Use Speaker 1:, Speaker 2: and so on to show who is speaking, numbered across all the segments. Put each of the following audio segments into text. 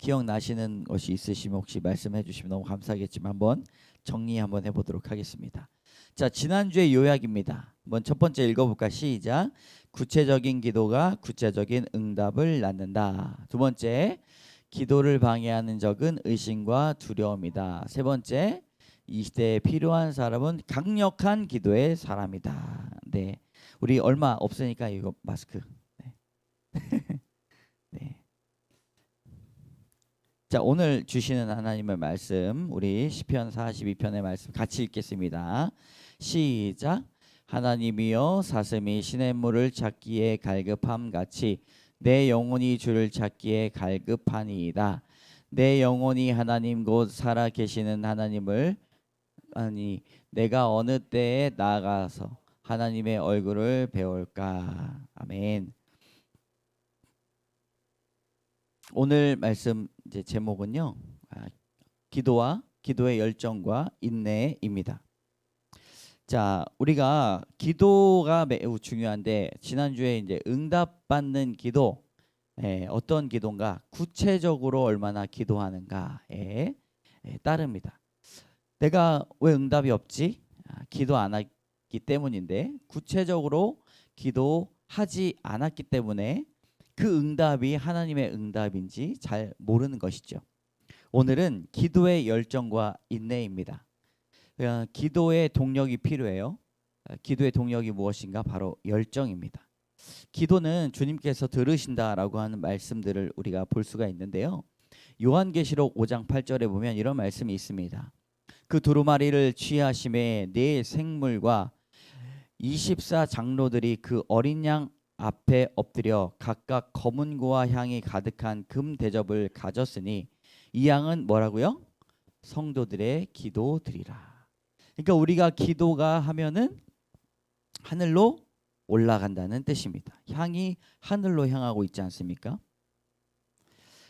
Speaker 1: 기억나시는 것이 있으시면 혹시 말씀해 주시면 너무 감사하겠지만 한번 정리 한번 해보도록 하겠습니다. 자 지난주의 요약입니다. 한번 첫 번째 읽어볼까 시작. 구체적인 기도가 구체적인 응답을 낳는다. 두 번째 기도를 방해하는 적은 의심과 두려움이다. 세 번째 이 시대에 필요한 사람은 강력한 기도의 사람이다. 네, 우리 얼마 없으니까 이거 마스크. 네. 네. 자 오늘 주시는 하나님의 말씀 우리 시편 42편의 말씀 같이 읽겠습니다. 시작. 하나님이여 사슴이 시냇물을 찾기에 갈급함 같이 내 영혼이 주를 찾기에 갈급하니이다. 내 영혼이 하나님 곧 살아 계시는 하나님을 아니 내가 어느 때에 나아가서 하나님의 얼굴을 배울까 아멘. 오늘 말씀 이제 제목은요 아, 기도와 기도의 열정과 인내입니다. 자 우리가 기도가 매우 중요한데 지난주에 이제 응답받는 기도 예, 어떤 기도인가 구체적으로 얼마나 기도하는가에 예, 따릅니다. 내가 왜 응답이 없지? 아, 기도 안 했기 때문인데 구체적으로 기도하지 않았기 때문에 그 응답이 하나님의 응답인지 잘 모르는 것이죠. 오늘은 기도의 열정과 인내입니다. 어, 기도의 동력이 필요해요. 어, 기도의 동력이 무엇인가? 바로 열정입니다. 기도는 주님께서 들으신다라고 하는 말씀들을 우리가 볼 수가 있는데요. 요한계시록 5장 8절에 보면 이런 말씀이 있습니다. 그 두루마리를 취하심에 네 생물과 24 장로들이 그 어린 양 앞에 엎드려 각각 검은 고와 향이 가득한 금 대접을 가졌으니 이 양은 뭐라고요? 성도들의 기도 드리라. 그러니까 우리가 기도가 하면은 하늘로 올라간다는 뜻입니다. 향이 하늘로 향하고 있지 않습니까?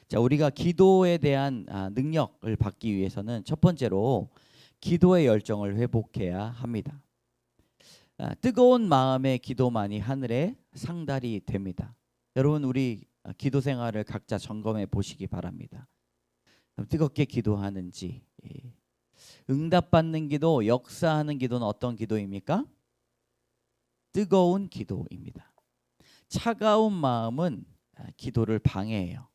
Speaker 1: 자, 우리가 기도에 대한 아, 능력을 받기 위해서는 첫 번째로 기도의 열정을 회복해야 합니다. 아, 뜨거운 마음의 기도만이 하늘에 상달이 됩니다. 여러분 우리 기도 생활을 각자 점검해 보시기 바랍니다. 뜨겁게 기도하는지 예. 응답받는 기도, 역사하는 기도는 어떤 기도입니까? 뜨거운 기도입니다. 차가운 마음은 아, 기도를 방해해요.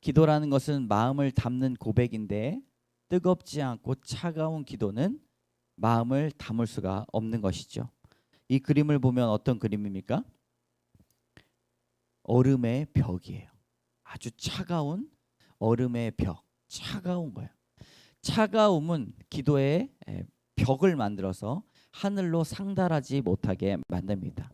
Speaker 1: 기도라는 것은 마음을 담는 고백인데 뜨겁지 않고 차가운 기도는 마음을 담을 수가 없는 것이죠. 이 그림을 보면 어떤 그림입니까? 얼음의 벽이에요. 아주 차가운 얼음의 벽. 차가운 거예요. 차가움은 기도의 에, 벽을 만들어서 하늘로 상달하지 못하게 만듭니다.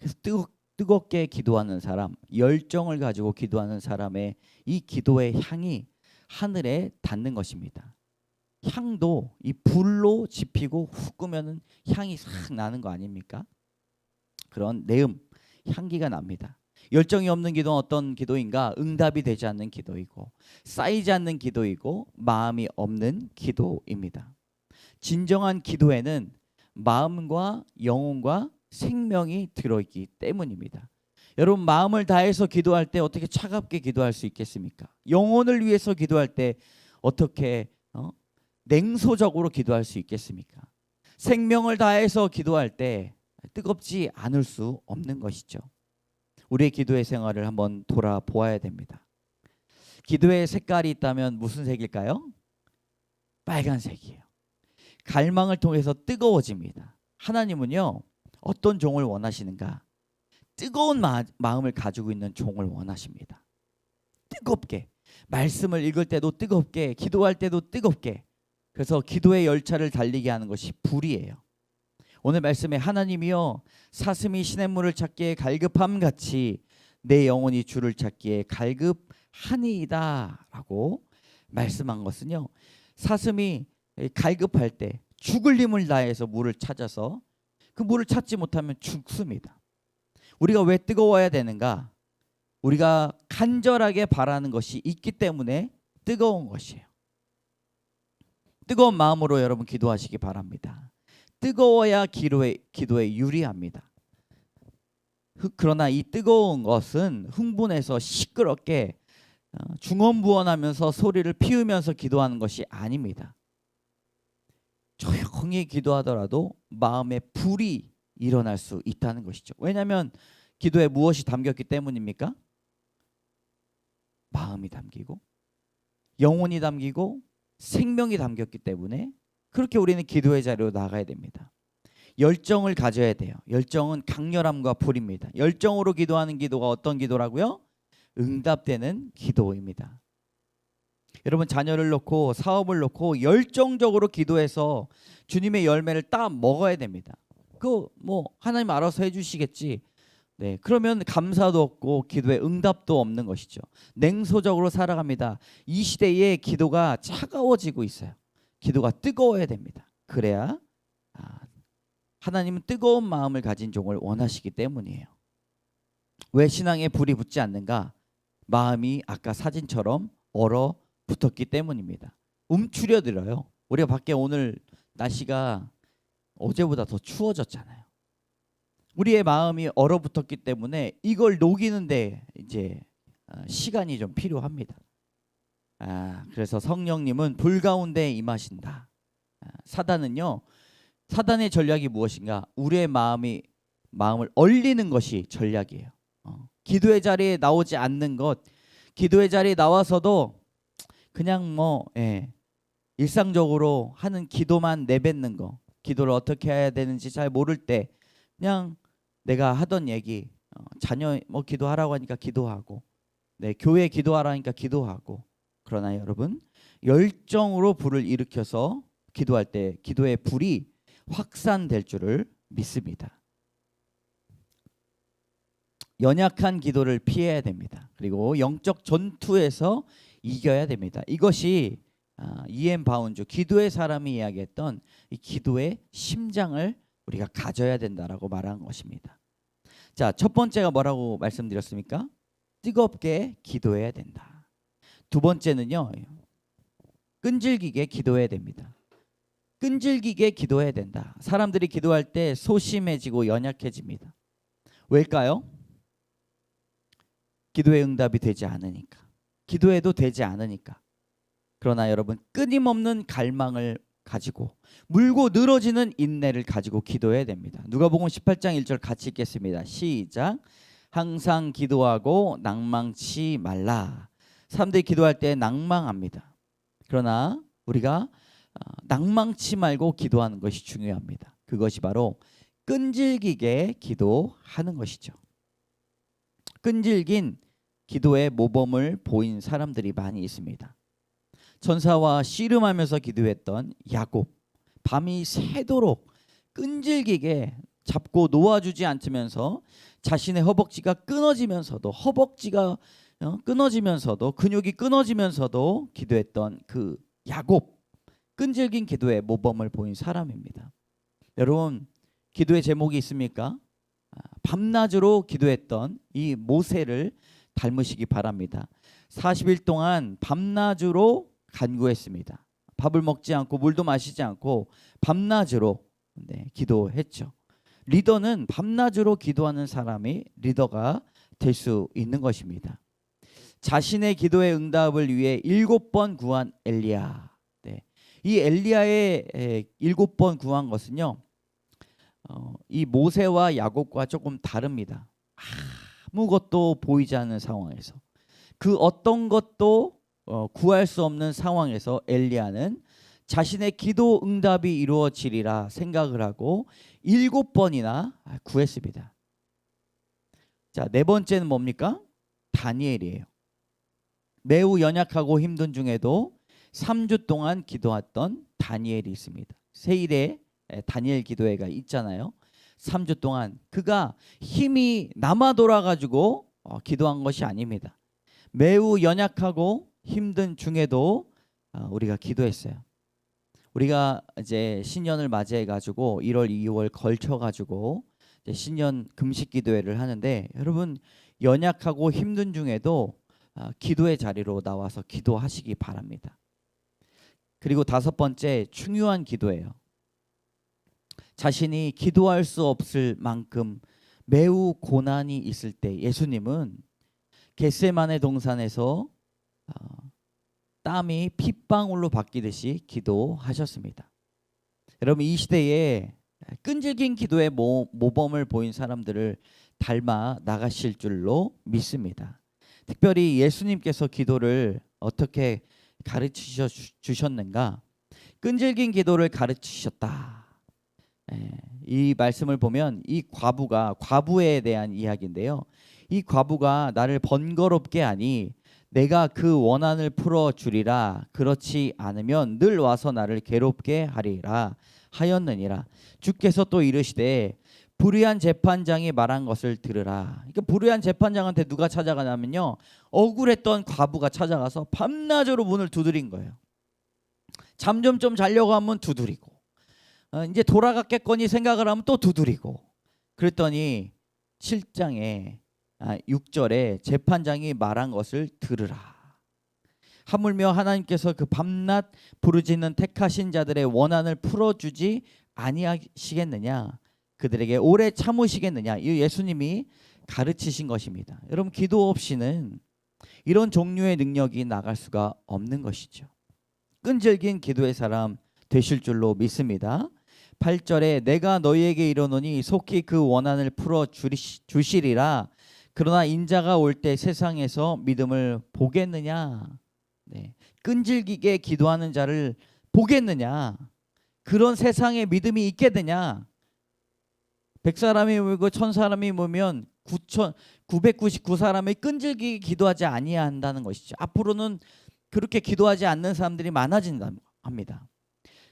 Speaker 1: 그래서 뜨거, 뜨겁게 기도하는 사람, 열정을 가지고 기도하는 사람의 이 기도의 향이 하늘에 닿는 것입니다. 향도 이 불로 지피고 훅 끄면은 향이 싹 나는 거 아닙니까? 그런 내음, 향기가 납니다. 열정이 없는 기도는 어떤 기도인가? 응답이 되지 않는 기도이고 쌓이지 않는 기도이고 마음이 없는 기도입니다. 진정한 기도에는 마음과 영혼과 생명이 들어있기 때문입니다. 여러분 마음을 다해서 기도할 때 어떻게 차갑게 기도할 수 있겠습니까? 영혼을 위해서 기도할 때 어떻게 어? 냉소적으로 기도할 수 있겠습니까? 생명을 다해서 기도할 때 뜨겁지 않을 수 없는 것이죠. 우리의 기도의 생활을 한번 돌아보아야 됩니다. 기도의 색깔이 있다면 무슨 색일까요? 빨간색이에요. 갈망을 통해서 뜨거워집니다. 하나님은요 어떤 종을 원하시는가? 뜨거운 마, 마음을 가지고 있는 종을 원하십니다. 뜨겁게 말씀을 읽을 때도 뜨겁게 기도할 때도 뜨겁게 그래서 기도의 열차를 달리게 하는 것이 불이에요. 오늘 말씀에 하나님이여 사슴이 시냇물을 찾기에 갈급함 같이 내 영혼이 주를 찾기에 갈급하니이다라고 말씀한 것은요. 사슴이 갈급할 때 죽을 힘을 다해서 물을 찾아서 그 물을 찾지 못하면 죽습니다. 우리가 왜 뜨거워야 되는가? 우리가 간절하게 바라는 것이 있기 때문에 뜨거운 것이에요. 뜨거운 마음으로 여러분 기도하시기 바랍니다. 뜨거워야 기도에, 기도에 유리합니다. 그러나 이 뜨거운 것은 흥분해서 시끄럽게 어, 중언부언하면서 소리를 피우면서 기도하는 것이 아닙니다. 조용히 기도하더라도 마음에 불이 일어날 수 있다는 것이죠. 왜냐하면 기도에 무엇이 담겼기 때문입니까? 마음이 담기고 영혼이 담기고 생명이 담겼기 때문에 그렇게 우리는 기도의 자리로 나가야 됩니다. 열정을 가져야 돼요. 열정은 강렬함과 불입니다. 열정으로 기도하는 기도가 어떤 기도라고요? 응답되는 기도입니다. 여러분 자녀를 놓고 사업을 놓고 열정적으로 기도해서 주님의 열매를 따 먹어야 됩니다. 그 뭐 하나님 알아서 해주시겠지. 네 그러면 감사도 없고 기도에 응답도 없는 것이죠. 냉소적으로 살아갑니다. 이 시대에 기도가 차가워지고 있어요. 기도가 뜨거워야 됩니다. 그래야 아, 하나님은 뜨거운 마음을 가진 종을 원하시기 때문이에요. 왜 신앙에 불이 붙지 않는가? 마음이 아까 사진처럼 얼어 붙었기 때문입니다. 움츠려들어요. 우리가 밖에 오늘 날씨가 어제보다 더 추워졌잖아요. 우리의 마음이 얼어붙었기 때문에 이걸 녹이는데 이제 어, 시간이 좀 필요합니다. 아, 그래서 성령님은 불 가운데 임하신다. 아, 사단은요. 사단의 전략이 무엇인가? 우리의 마음이 마음을 얼리는 것이 전략이에요. 어, 기도의 자리에 나오지 않는 것, 기도의 자리에 나와서도 그냥 뭐 예, 일상적으로 하는 기도만 내뱉는 거, 기도를 어떻게 해야 되는지 잘 모를 때 그냥 내가 하던 얘기, 어, 자녀 뭐 기도하라고 하니까 기도하고, 네 교회 기도하라니까 기도하고, 그러나 여러분 열정으로 불을 일으켜서 기도할 때 기도의 불이 확산될 줄을 믿습니다. 연약한 기도를 피해야 됩니다. 그리고 영적 전투에서 이겨야 됩니다. 이것이 아, 이엠 바운주 기도의 사람이 이야기했던 이 기도의 심장을 우리가 가져야 된다라고 말한 것입니다. 자, 첫 번째가 뭐라고 말씀드렸습니까? 뜨겁게 기도해야 된다. 두 번째는요. 끈질기게 기도해야 됩니다. 끈질기게 기도해야 된다. 사람들이 기도할 때 소심해지고 연약해집니다. 왜일까요? 기도의 응답이 되지 않으니까. 기도해도 되지 않으니까. 그러나 여러분 끊임없는 갈망을 가지고 물고 늘어지는 인내를 가지고 기도해야 됩니다. 누가복음 18장 1절 같이 읽겠습니다. 시작. 항상 기도하고 낭망치 말라. 사람들이 기도할 때 낭망합니다. 그러나 우리가 어, 낭망치 말고 기도하는 것이 중요합니다. 그것이 바로 끈질기게 기도하는 것이죠. 끈질긴 기도의 모범을 보인 사람들이 많이 있습니다. 전사와 씨름하면서 기도했던 야곱 밤이 새도록 끈질기게 잡고 놓아주지 않으면서 자신의 허벅지가 끊어지면서도 허벅지가 어, 끊어지면서도 근육이 끊어지면서도 기도했던 그 야곱 끈질긴 기도의 모범을 보인 사람입니다. 여러분 기도의 제목이 있습니까? 아, 밤낮으로 기도했던 이 모세를 닮으시기 바랍니다. 40일 동안 밤낮으로 간구했습니다. 밥을 먹지 않고 물도 마시지 않고 밤낮으로 네, 기도했죠. 리더는 밤낮으로 기도하는 사람이 리더가 될 수 있는 것입니다. 자신의 기도의 응답을 위해 일곱 번 구한 엘리야. 네. 이 엘리야의 에, 일곱 번 구한 것은요. 어, 이 모세와 야곱과 조금 다릅니다. 아무것도 보이지 않는 상황에서 그 어떤 것도 어, 구할 수 없는 상황에서 엘리야는 자신의 기도 응답이 이루어지리라 생각을 하고 일곱 번이나 구했습니다. 자, 네 번째는 뭡니까? 다니엘이에요. 매우 연약하고 힘든 중에도 3주 동안 기도했던 다니엘이 있습니다. 세일에 다니엘 기도회가 있잖아요. 3주 동안 그가 힘이 남아 돌아 가지고 어, 기도한 것이 아닙니다. 매우 연약하고 힘든 중에도 어, 우리가 기도했어요. 우리가 이제 신년을 맞이해 가지고 1월, 2월 걸쳐 가지고 신년 금식 기도회를 하는데 여러분 연약하고 힘든 중에도 어, 기도의 자리로 나와서 기도하시기 바랍니다. 그리고 다섯 번째 중요한 기도예요. 자신이 기도할 수 없을 만큼 매우 고난이 있을 때 예수님은 겟세만의 동산에서 땀이 핏방울로 바뀌듯이 기도하셨습니다. 여러분 이 시대에 끈질긴 기도의 모, 모범을 보인 사람들을 닮아 나가실 줄로 믿습니다. 특별히 예수님께서 기도를 어떻게 가르치셔 주- 주셨는가? 끈질긴 기도를 가르치셨다. 예, 이 말씀을 보면 이 과부가 과부에 대한 이야기인데요. 이 과부가 나를 번거롭게 하니 내가 그 원한을 풀어 주리라 그렇지 않으면 늘 와서 나를 괴롭게 하리라 하였느니라 주께서 또 이르시되 불의한 재판장이 말한 것을 들으라. 그러니까 불의한 재판장한테 누가 찾아가냐면요. 억울했던 과부가 찾아가서 밤낮으로 문을 두드린 거예요. 잠 좀 좀 자려고 하면 두드리고 어, 이제 돌아갔겠거니 생각을 하면 또 두드리고 그랬더니 7장에 아, 6절에 재판장이 말한 것을 들으라. 하물며 하나님께서 그 밤낮 부르짖는 택하신 자들의 원한을 풀어주지 아니하시겠느냐? 그들에게 오래 참으시겠느냐? 이 예수님이 가르치신 것입니다. 여러분 기도 없이는 이런 종류의 능력이 나갈 수가 없는 것이죠. 끈질긴 기도의 사람 되실 줄로 믿습니다. 8절에 내가 너희에게 이르노니 속히 그 원한을 풀어 주시리라. 그러나 인자가 올 때 세상에서 믿음을 보겠느냐? 네. 끈질기게 기도하는 자를 보겠느냐? 그런 세상에 믿음이 있겠느냐? 백 사람이 모이고 천 사람이 모이면 9천 999 사람이 끈질기게 기도하지 아니해야 한다는 것이죠. 앞으로는 그렇게 기도하지 않는 사람들이 많아진다 합니다.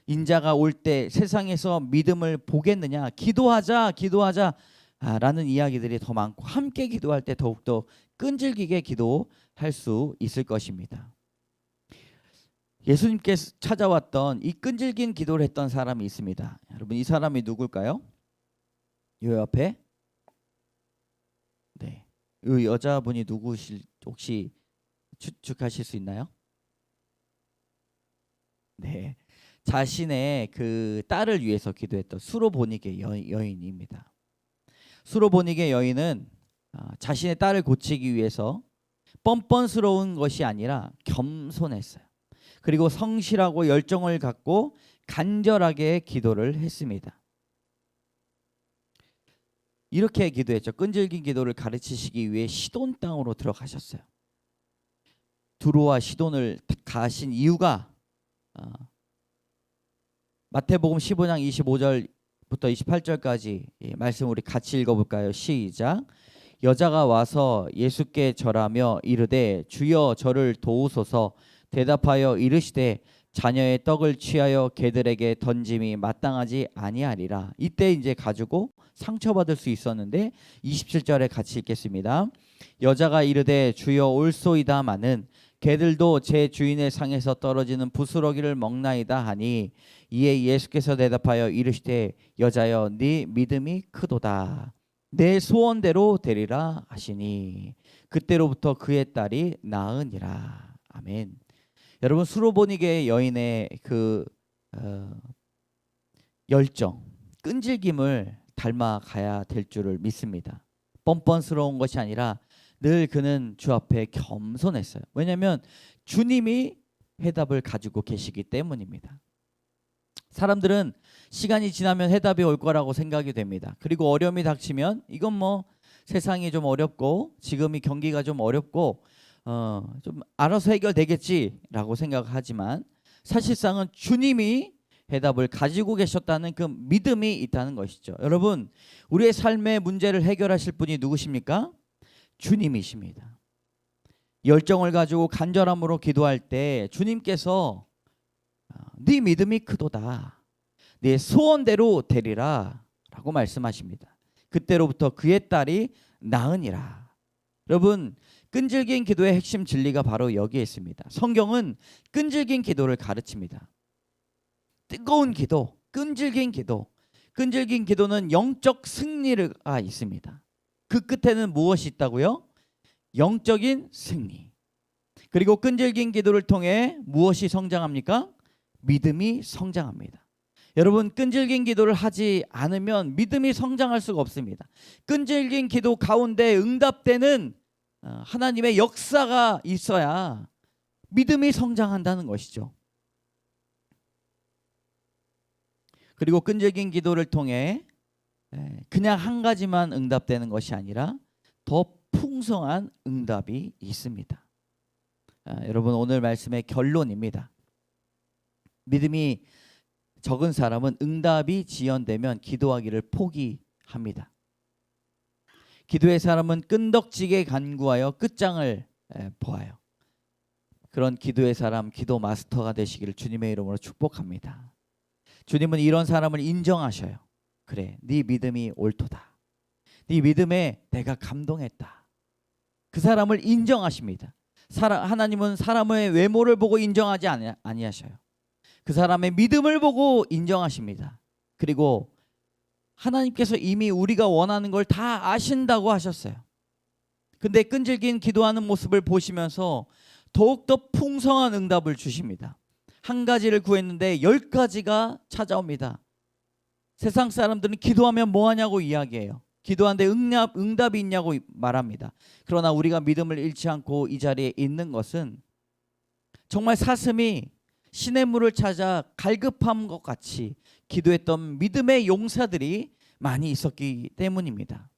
Speaker 1: 인자가 올 때 세상에서 믿음을 보겠느냐? 기도하자, 기도하자. 아, 라는 이야기들이 더 많고 함께 기도할 때 더욱더 끈질기게 기도할 수 있을 것입니다. 예수님께서 찾아왔던 이 끈질긴 기도를 했던 사람이 있습니다. 여러분 이 사람이 누굴까요? 요 옆에 네, 이 여자분이 누구실 혹시 추측하실 수 있나요? 네, 자신의 그 딸을 위해서 기도했던 수로보니게 여, 여인입니다. 수로보니게 여인은 아, 자신의 딸을 고치기 위해서 뻔뻔스러운 것이 아니라 겸손했어요. 그리고 성실하고 열정을 갖고 간절하게 기도를 했습니다. 이렇게 기도했죠. 끈질긴 기도를 가르치시기 위해 시돈 땅으로 들어가셨어요. 두로와 시돈을 가신 이유가 어, 마태복음 15장 25절부터 28절까지 예, 말씀 우리 같이 읽어볼까요? 시작. 여자가 와서 예수께 절하며 이르되 주여 저를 도우소서 대답하여 이르시되 자녀의 떡을 취하여 개들에게 던짐이 마땅하지 아니하리라. 이때 이제 가지고 상처받을 수 있었는데 27절에 같이 읽겠습니다. 여자가 이르되 주여 올소이다마는 개들도 제 주인의 상에서 떨어지는 부스러기를 먹나이다 하니 이에 예수께서 대답하여 이르시되 여자여 네 믿음이 크도다 내 소원대로 되리라 하시니 그때로부터 그의 딸이 나으니라 아멘. 여러분 수로보니게 여인의 그 어, 열정, 끈질김을 닮아가야 될 줄을 믿습니다. 뻔뻔스러운 것이 아니라 늘 그는 주 앞에 겸손했어요. 왜냐하면 주님이 해답을 가지고 계시기 때문입니다. 사람들은 시간이 지나면 해답이 올 거라고 생각이 됩니다. 그리고 어려움이 닥치면 이건 뭐 세상이 좀 어렵고 지금이 경기가 좀 어렵고 어, 좀 알아서 해결되겠지라고 생각하지만 사실상은 주님이 해답을 가지고 계셨다는 그 믿음이 있다는 것이죠. 여러분, 우리의 삶의 문제를 해결하실 분이 누구십니까? 주님이십니다. 열정을 가지고 간절함으로 기도할 때 주님께서 어, 네 믿음이 크도다. 네 소원대로 되리라 라고 말씀하십니다. 그때로부터 그의 딸이 나으니라. 여러분, 끈질긴 기도의 핵심 진리가 바로 여기에 있습니다. 성경은 끈질긴 기도를 가르칩니다. 뜨거운 기도, 끈질긴 기도. 끈질긴 기도는 영적 승리가 있습니다. 그 끝에는 무엇이 있다고요? 영적인 승리. 그리고 끈질긴 기도를 통해 무엇이 성장합니까? 믿음이 성장합니다. 여러분 끈질긴 기도를 하지 않으면 믿음이 성장할 수가 없습니다. 끈질긴 기도 가운데 응답되는 어, 하나님의 역사가 있어야 믿음이 성장한다는 것이죠. 그리고 끈질긴 기도를 통해 에, 그냥 한 가지만 응답되는 것이 아니라 더 풍성한 응답이 있습니다. 아, 여러분 오늘 말씀의 결론입니다. 믿음이 적은 사람은 응답이 지연되면 기도하기를 포기합니다. 기도의 사람은 끈덕지게 간구하여 끝장을 에, 보아요. 그런 기도의 사람, 기도 마스터가 되시기를 주님의 이름으로 축복합니다. 주님은 이런 사람을 인정하셔요. 그래, 네 믿음이 옳도다. 네 믿음에 내가 감동했다. 그 사람을 인정하십니다. 사람, 하나님은 사람의 외모를 보고 인정하지 아니, 아니하셔요. 그 사람의 믿음을 보고 인정하십니다. 그리고 하나님께서 이미 우리가 원하는 걸 다 아신다고 하셨어요. 근데 끈질긴 기도하는 모습을 보시면서 더욱더 풍성한 응답을 주십니다. 한 가지를 구했는데 열 가지가 찾아옵니다. 세상 사람들은 기도하면 뭐 하냐고 이야기해요. 기도하는데 응답, 응답이 있냐고 말합니다. 그러나 우리가 믿음을 잃지 않고 이 자리에 있는 것은 정말 사슴이 신의 물을 찾아 갈급한 것 같이 기도했던 믿음의 용사들이 많이 있었기 때문입니다.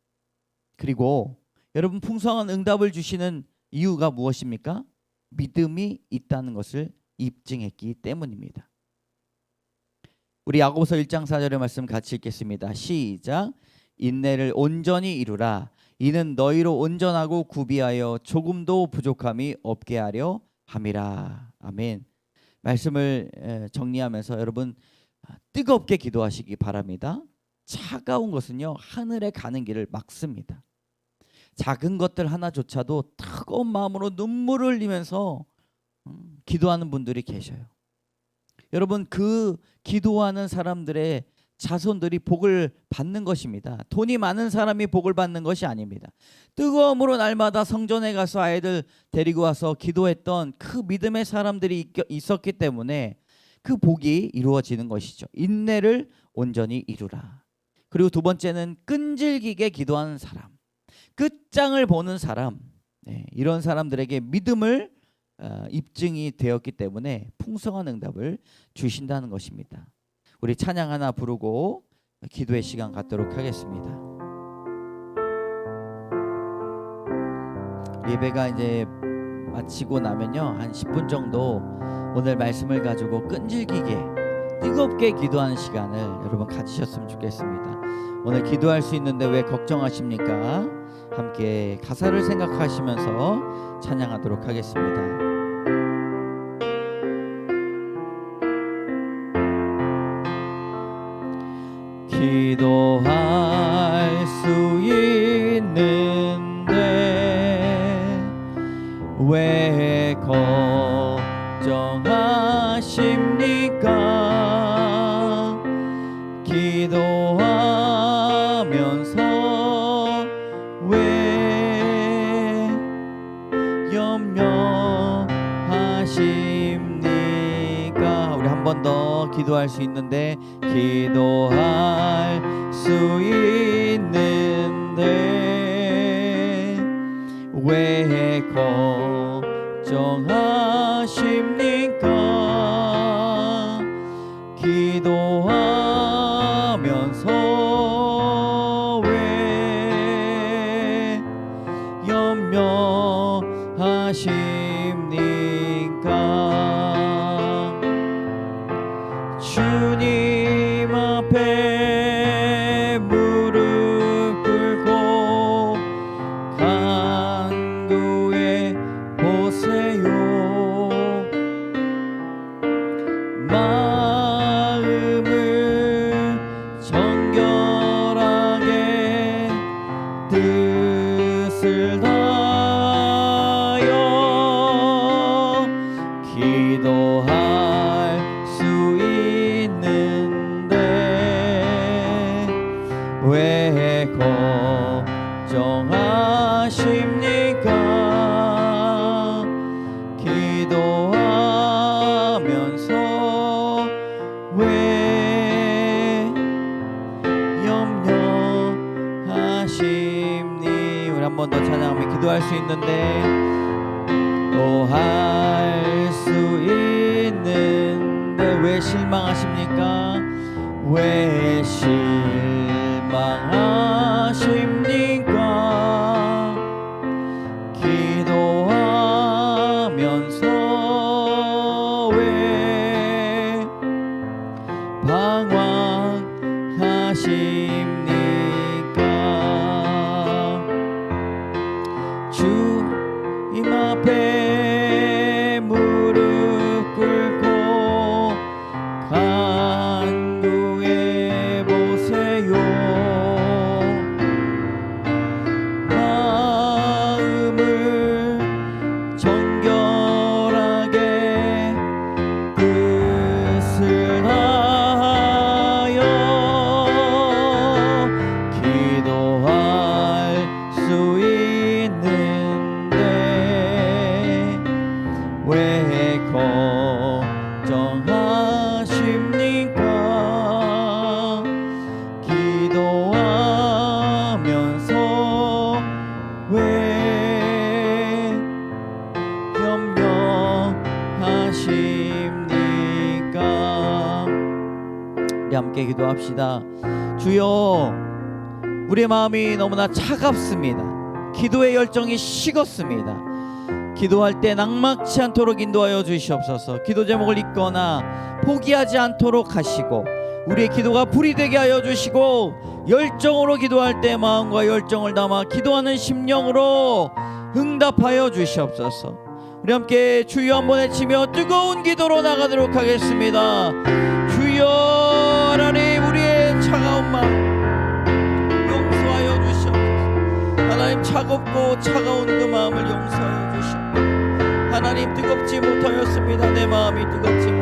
Speaker 1: 그리고 여러분 풍성한 응답을 주시는 이유가 무엇입니까? 믿음이 있다는 것을 입증했기 때문입니다. 우리 야고보서 1장 4절의 말씀 같이 읽겠습니다. 시작. 인내를 온전히 이루라. 이는 너희로 온전하고 구비하여 조금도 부족함이 없게 하려 함이라. 아멘. 말씀을 정리하면서 여러분 아, 뜨겁게 기도하시기 바랍니다. 차가운 것은요 하늘에 가는 길을 막습니다. 작은 것들 하나조차도 뜨거운 마음으로 눈물을 흘리면서 음, 기도하는 분들이 계셔요. 여러분 그 기도하는 사람들의 자손들이 복을 받는 것입니다. 돈이 많은 사람이 복을 받는 것이 아닙니다. 뜨거움으로 날마다 성전에 가서 아이들 데리고 와서 기도했던 그 믿음의 사람들이 있었기 때문에 그 복이 이루어지는 것이죠. 인내를 온전히 이루라. 그리고 두 번째는 끈질기게 기도하는 사람, 끝장을 보는 사람, 네, 이런 사람들에게 믿음을 어, 입증이 되었기 때문에 풍성한 응답을 주신다는 것입니다. 우리 찬양 하나 부르고 기도의 시간 갖도록 하겠습니다. 예배가 이제 마치고 나면요 한 10분 정도 오늘 말씀을 가지고 끈질기게 뜨겁게 기도하는 시간을 여러분 가지셨으면 좋겠습니다. 오늘 기도할 수 있는데 왜 걱정하십니까? 함께 가사를 생각하시면서 찬양하도록 하겠습니다. 기도할 수 있는데 왜 걱정하십니까 기도할 수 있는데 기도할 수 있는데 왜 걱정하십니까 기도합시다. 주여, 우리의 마음이 너무나 차갑습니다. 기도의 열정이 식었습니다. 기도할 때 낙막치 않도록 인도하여 주시옵소서. 기도 제목을 읽거나 포기하지 않도록 하시고 우리의 기도가 불이 되게 하여 주시고 열정으로 기도할 때 마음과 열정을 담아 기도하는 심령으로 응답하여 주시옵소서. 우리 함께 주여 한번 외치며 뜨거운 기도로 나가도록 하겠습니다. 주여 하나님 차갑고 차가운 그 마음을 용서하여 주시옵소서. 하나님 뜨겁지 못하였습니다. 내 마음이 뜨겁지